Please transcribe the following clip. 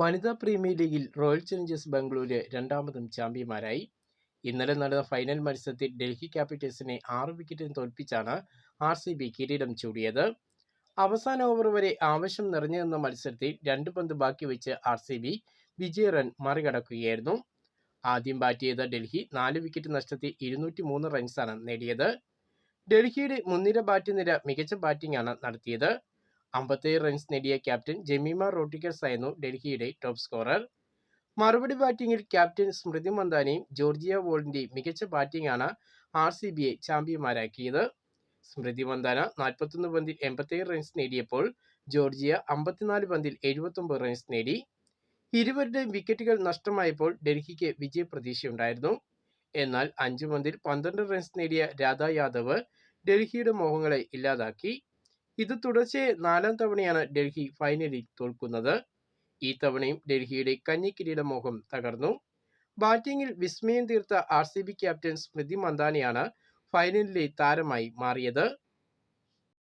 വനിതാ പ്രീമിയർ ലീഗിൽ royal Challengers Bengaluru രണ്ടാമതും ചാമ്പ്യന്മാരായി. ഇന്നലെ നടന്ന ഫൈനൽ മത്സരത്തിൽ ഡൽഹി ക്യാപിറ്റൽസിനെ ആറ് വിക്കറ്റിന് തോൽപ്പിച്ചാണ് ആർ സി ബി കിരീടം ചൂടിയത്. അവസാന ഓവർ വരെ ആവശ്യം നിറഞ്ഞു നിന്ന മത്സരത്തിൽ രണ്ട് പന്ത് ബാക്കി വെച്ച് ആർ സി ബി വിജയ റൺ മറികടക്കുകയായിരുന്നു. ആദ്യം ബാറ്റ് ചെയ്ത ഡൽഹി നാല് വിക്കറ്റ് നഷ്ടത്തിൽ ഇരുന്നൂറ്റി മൂന്ന് റൺസാണ് നേടിയത്. ഡൽഹിയുടെ മുൻനിര ബാറ്റ് നിര മികച്ച ബാറ്റിംഗാണ് നടത്തിയത്. അമ്പത്തേഴ് റൺസ് നേടിയ ക്യാപ്റ്റൻ ജമീമ റോട്ടിക്കസ് ആയിരുന്നു ഡൽഹിയുടെ ടോപ്പ് സ്കോറർ മറുപടി ബാറ്റിംഗിൽ ക്യാപ്റ്റൻ സ്മൃതി മന്ദാനയും ജോർജിയ വോൾഡിന്റെയും മികച്ച ബാറ്റിംഗ് ആണ് ആർ സി ബിയെ ചാമ്പ്യന്മാരാക്കിയത്. സ്മൃതി മന്ദാന നാൽപ്പത്തൊന്ന് പന്തിൽ എൺപത്തേഴ് റൺസ് നേടിയപ്പോൾ ജോർജിയ അമ്പത്തിനാല് പന്തിൽ എഴുപത്തൊമ്പത് റൺസ് നേടി. ഇരുവരുടെയും വിക്കറ്റുകൾ നഷ്ടമായപ്പോൾ ഡൽഹിക്ക് വിജയപ്രതീക്ഷയുണ്ടായിരുന്നു. എന്നാൽ അഞ്ച് പന്തിൽ പന്ത്രണ്ട് റൺസ് നേടിയ രാധാ യാദവ് ഡൽഹിയുടെ മോഹങ്ങളെ ഇല്ലാതാക്കി. ഇത് തുടർച്ചയായി നാലാം തവണയാണ് ഡൽഹി ഫൈനലിൽ തോൽക്കുന്നത്. ഈ തവണയും ഡൽഹിയുടെ കഞ്ഞി മോഹം തകർന്നു ബാറ്റിംഗിൽ വിസ്മയം തീർത്ത R C B captain Smriti മന്ദാനയാണ് ഫൈനലിലെ താരമായി മാറിയത്.